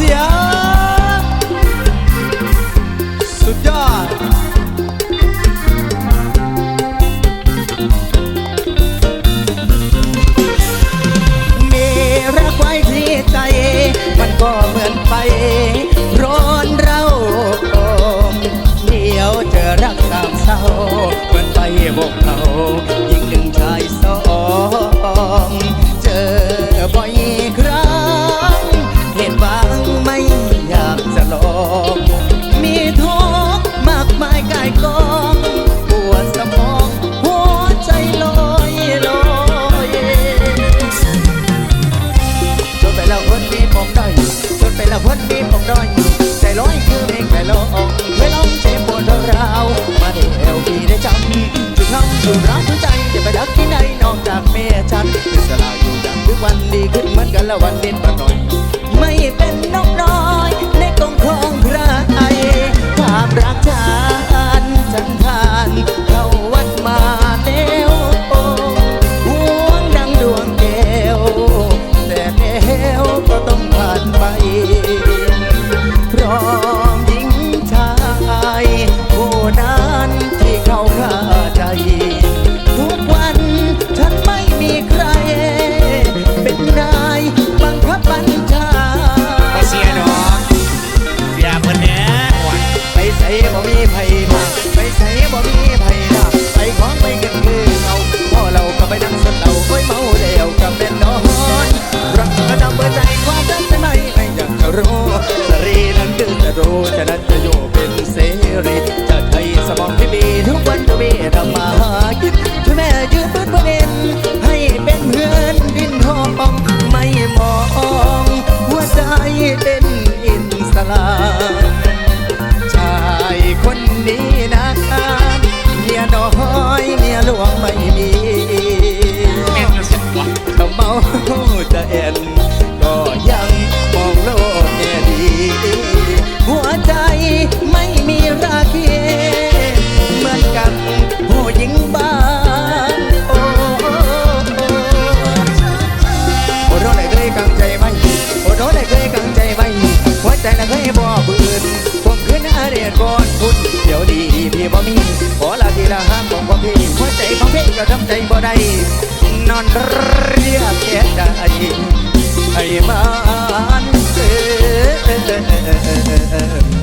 Gracias. อยู่รักหัใจจะไปรักที่ไหนนอกจากแม่ฉันอิสระอยู่ดังทุกวันดีขึ้นเหมือนกันละวันเด่นประหน่อย ไม่เป็นนกน้อยในกองของใครความรักฉัน แต่ละเคยบ่กผู้อื่นผมขึ้นอาเรียนก่อนคุณเดี๋ยวดีพี่บ่มีขอลาทีละห้ามของพ่อพี่หัวใจของพี่ก็ทำใจบ่ได้นอนเรียกแค่ใจไอ้มันเออ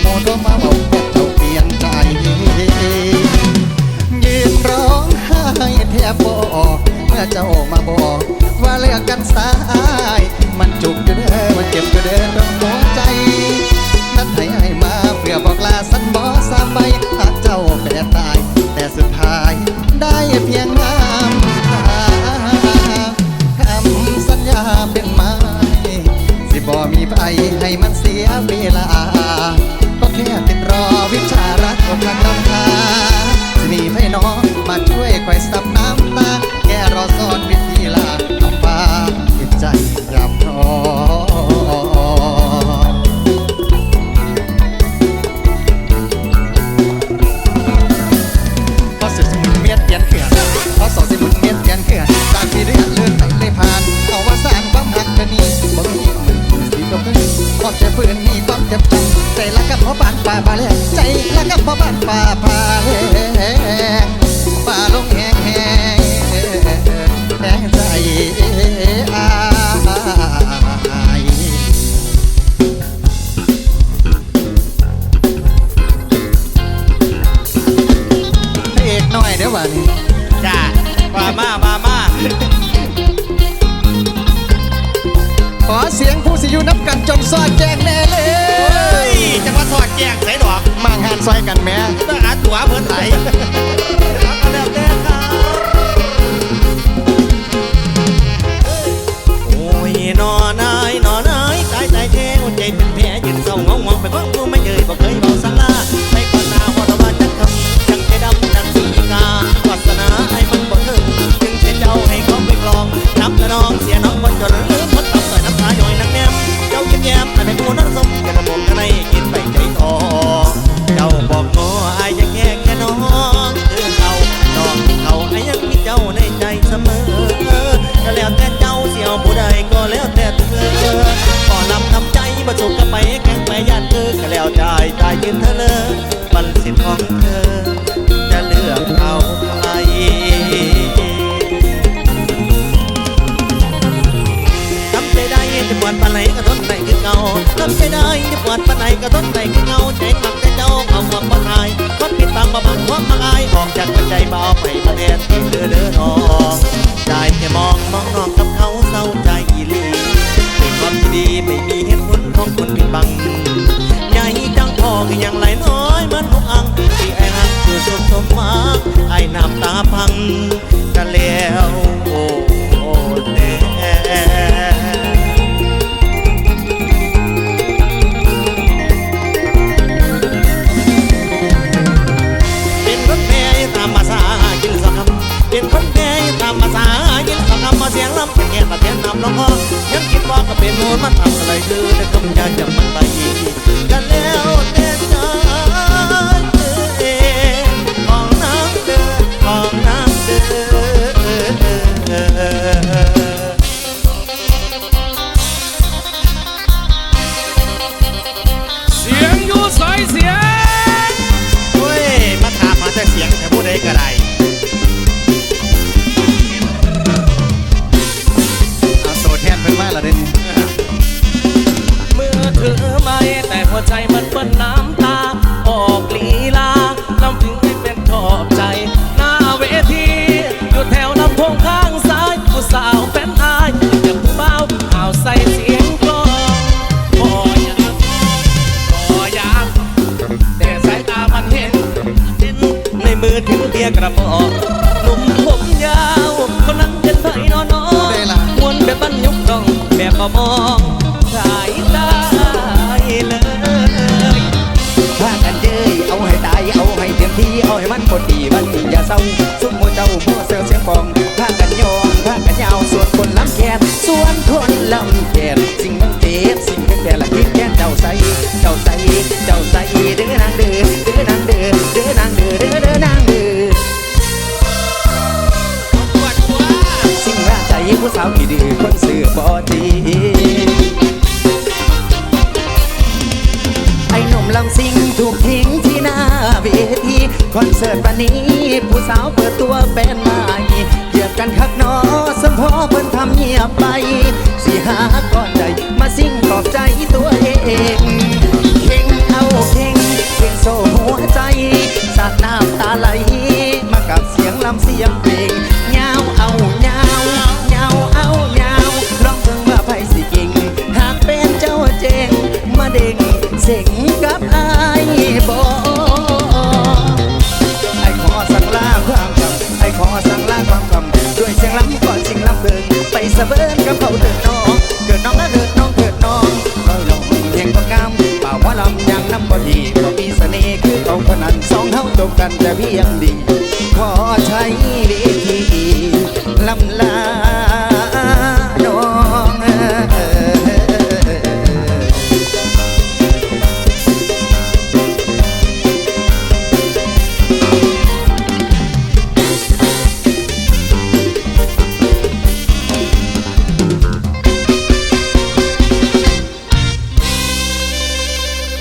โมโทมาเบาเจ้าเปลี่ยนใจยืนร้องไห้แทบบ่เมื่อเจ้ามาบอกว่าเลิกกันสายู่นับกันจนซอยแจงแน่เลยจะมาสอดแจงใส่ดอกมังหันซอยกันแม่ต้องอัดตัวเพื่อนไหลเอาแล้วแต่ วดปานไหนก็ทนได้คือเงาทำใจได้จะปวดปานไหนก็ทนได้คือเงาใจหลักใจเจ้าเอาความบ่ทายความผิดตามประมาณความาไงอาออกจากหัวใจเบาไปประเด็นที่เดือดือน้องใจแค่มองมองน้องกับเขาเศร้าใจอีหลีเป็นความดีไม่มีเหตุผลของคนผิดบัง มันทำอะไรเธอแต่ก็ยากจะมันไป ปียกระบอกหนุ่มผมยาวคนนั้นเป็นไฟนอนอนมวนแบบบ้านยุกต้องแบบมอง ดปานนี้ ผู้สาวเปิดตัวเป็นใายเหยียบกันคักนอสมพอเพิ่นทำเงียบไป สิหาก่อนใดมาสิ่งขอบใจ เบิ่งไปสะเบิ่นกับ